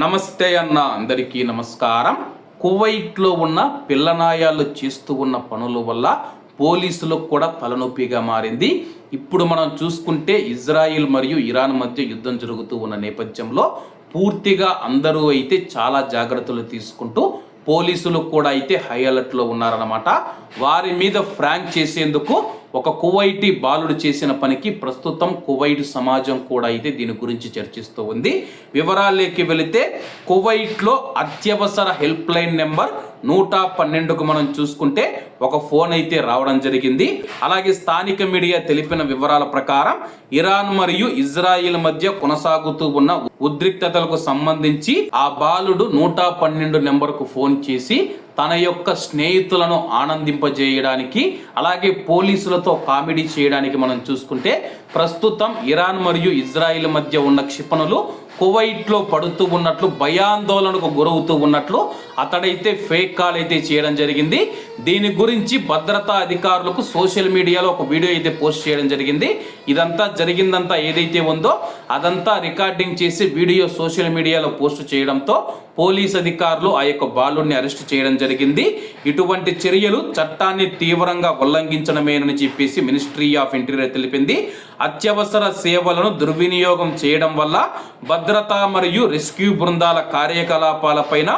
నమస్తే అన్న అందరికీ నమస్కారం. కువైట్లో ఉన్న పిల్లనాయాలు చేస్తూ ఉన్న పనుల వల్ల పోలీసులకు కూడా తలనొప్పిగా మారింది. ఇప్పుడు మనం చూసుకుంటే ఇజ్రాయిల్ మరియు ఇరాన్ మధ్య యుద్ధం జరుగుతూ ఉన్న నేపథ్యంలో పూర్తిగా అందరూ అయితే చాలా జాగ్రత్తలు తీసుకుంటూ పోలీసులు కూడా అయితే హై అలర్ట్లో ఉన్నారన్నమాట. వారి మీద ఫ్రాంక్ చేసేందుకు ఒక కువైటి బాలుడు చేసిన పనికి ప్రస్తుతం కువైట్ సమాజం కూడా అయితే దీని గురించి చర్చిస్తూ ఉంది. వివరాల్లోకి వెళితే కువైట్లో అత్యవసర హెల్ప్ లైన్ నెంబర్ నూట పన్నెండుకు మనం చూసుకుంటే ఒక ఫోన్ అయితే రావడం జరిగింది. అలాగే స్థానిక మీడియా తెలిపిన వివరాల ప్రకారం ఇరాన్ మరియు ఇజ్రాయిల్ మధ్య కొనసాగుతూ ఉన్న ఉద్రిక్తతలకు సంబంధించి ఆ బాలుడు నూట పన్నెండు నెంబర్కు ఫోన్ చేసి తన యొక్క స్నేహితులను ఆనందింపజేయడానికి అలాగే పోలీసులతో కామెడీ చేయడానికి మనం చూసుకుంటే ప్రస్తుతం ఇరాన్ మరియు ఇజ్రాయిల్ మధ్య ఉన్న క్షిపణులు కువైట్లో పడుతూ ఉన్నట్లు భయాందోళనకు గురవుతూ ఉన్నట్లు అతడైతే ఫేక్ కాల్ అయితే చేయడం జరిగింది. దీని గురించి భద్రతా అధికారులకు సోషల్ మీడియాలో ఒక వీడియో అయితే పోస్ట్ చేయడం జరిగింది. ఇదంతా జరిగిందంతా ఏదైతే ఉందో అదంతా రికార్డింగ్ చేసి వీడియో సోషల్ మీడియాలో పోస్ట్ చేయడంతో పోలీస్ అధికారులు ఆ యొక్క బాలుడిని అరెస్ట్ చేయడం జరిగింది. ఇటువంటి చర్యలు చట్టాన్ని తీవ్రంగా ఉల్లంఘించడమేనని చెప్పేసి మినిస్ట్రీ ఆఫ్ ఇంటీరియర్ తెలిపింది. అత్యవసర సేవలను దుర్వినియోగం చేయడం వల్ల భద్రత మరియు రెస్క్యూ బృందాల కార్యకలాపాలపైన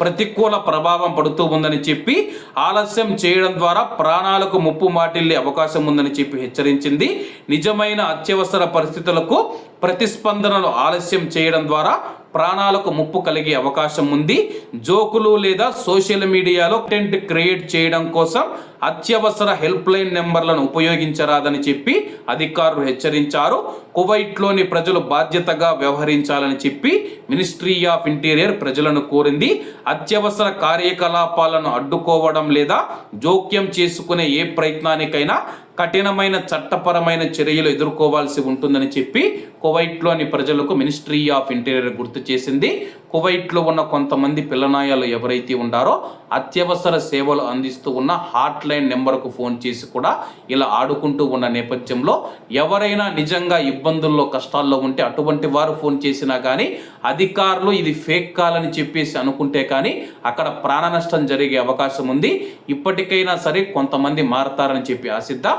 ప్రతికూల ప్రభావం పడుతూ ఉందని చెప్పి ఆలస్యం చేయడం ద్వారా ప్రాణాలకు ముప్పు మాటిల్లే అవకాశం ఉందని చెప్పి హెచ్చరించింది. నిజమైన అత్యవసర పరిస్థితులకు ప్రతిస్పందనలు ఆలస్యం చేయడం ద్వారా ప్రాణాలకు ముప్పు కలిగే అవకాశం ఉంది. జోకులు లేదా సోషల్ మీడియాలో కంటెంట్ క్రియేట్ చేయడం కోసం అత్యవసర హెల్ప్ లైన్ నెంబర్లను ఉపయోగించరాదని చెప్పి అధికారులు హెచ్చరించారు. కువైట్లోని ప్రజలు బాధ్యతగా వ్యవహరించాలని చెప్పి మినిస్ట్రీ ఆఫ్ ఇంటీరియర్ ప్రజలను కోరింది. అత్యవసర కార్యకలాపాలను అడ్డుకోవడం లేదా జోక్యం చేసుకునే ఏ ప్రయత్నానికైనా కఠినమైన చట్టపరమైన చర్యలు ఎదుర్కోవాల్సి ఉంటుందని చెప్పి కువైట్లోని ప్రజలకు మినిస్ట్రీ ఆఫ్ ఇంటీరియర్ గుర్తు చేసింది. కువైట్లో ఉన్న కొంతమంది పిల్లనాయాలు ఎవరైతే ఉండారో అత్యవసర సేవలు అందిస్తూ ఉన్న హాట్ లైన్ నెంబర్కు ఫోన్ చేసి కూడా ఇలా ఆడుకుంటూ ఉన్న నేపథ్యంలో ఎవరైనా నిజంగా ఇబ్బందుల్లో కష్టాల్లో ఉంటే అటువంటి వారు ఫోన్ చేసినా కానీ అధికారులు ఇది ఫేక్ కాల్ అని చెప్పేసి అనుకుంటే కానీ అక్కడ ప్రాణ నష్టం జరిగే అవకాశం ఉంది. ఇప్పటికైనా సరే కొంతమంది మారతారని చెప్పి ఆశిద్దాం.